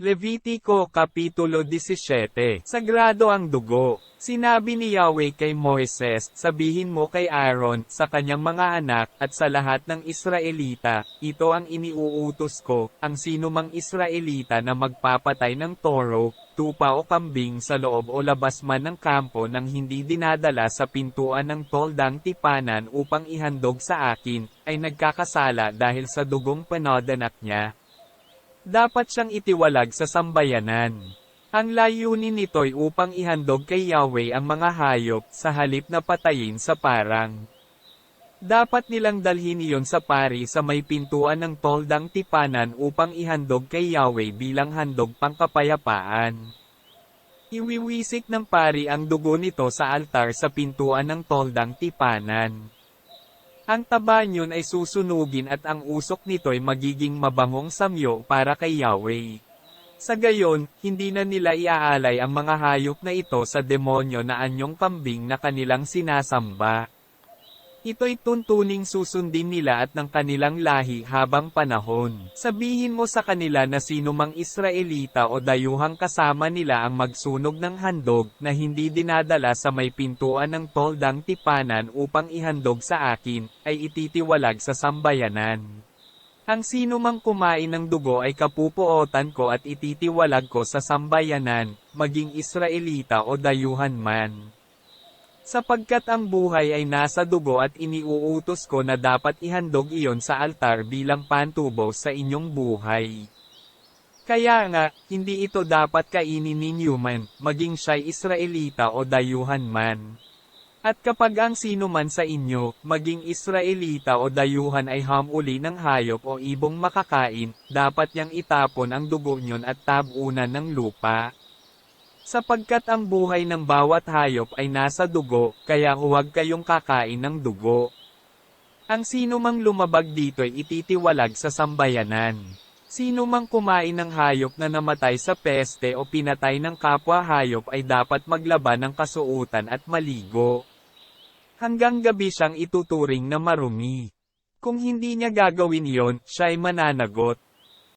Levitico Kapitulo 17 Sagrado ang dugo. Sinabi ni Yahweh kay Moises, sabihin mo kay Aaron, sa kanyang mga anak, at sa lahat ng Israelita, ito ang iniuutos ko, ang sinumang Israelita na magpapatay ng toro, tupa o kambing sa loob o labas man ng kampo nang hindi dinadala sa pintuan ng toldang tipanan upang ihandog sa akin, ay nagkakasala dahil sa dugong panadanak niya, dapat siyang itiwalag sa sambayanan. Ang layunin nito'y upang ihandog kay Yahweh ang mga hayop sa halip na patayin sa parang. Dapat nilang dalhin iyon sa pari sa may pintuan ng toldang tipanan upang ihandog kay Yahweh bilang handog pangkapayapaan. Iwiwisik ng pari ang dugo nito sa altar sa pintuan ng toldang tipanan. Ang taba niyon ay susunugin at ang usok nito'y magiging mabangong samyo para kay Yahweh. Sa gayon, hindi na nila iaalay ang mga hayop na ito sa demonyo na anyong kambing na kanilang sinasamba. Ito'y tuntuning susundin nila at ng kanilang lahi habang panahon. Sabihin mo sa kanila na sino mang Israelita o dayuhang kasama nila ang magsunog ng handog na hindi dinadala sa may pintuan ng toldang tipanan upang ihandog sa akin, ay ititiwalag sa sambayanan. Ang sino mang kumain ng dugo ay kapupuotan ko at ititiwalag ko sa sambayanan, maging Israelita o dayuhan man. Sapagkat ang buhay ay nasa dugo at iniuutos ko na dapat ihandog iyon sa altar bilang pantubo sa inyong buhay. Kaya nga, hindi ito dapat kainin ninyo man, maging siya'y Israelita o dayuhan man. At kapag ang sino man sa inyo, maging Israelita o dayuhan ay hamuli ng hayop o ibong makakain, dapat niyang itapon ang dugo niyon at tabunan ng lupa. Sapagkat ang buhay ng bawat hayop ay nasa dugo, kaya huwag kayong kakain ng dugo. Ang sino mang lumabag dito ay ititiwalag sa sambayanan. Sino mang kumain ng hayop na namatay sa peste o pinatay ng kapwa hayop ay dapat maglaban ng kasuutan at maligo. Hanggang gabi siyang ituturing na marumi. Kung hindi niya gagawin iyon, siya ay mananagot.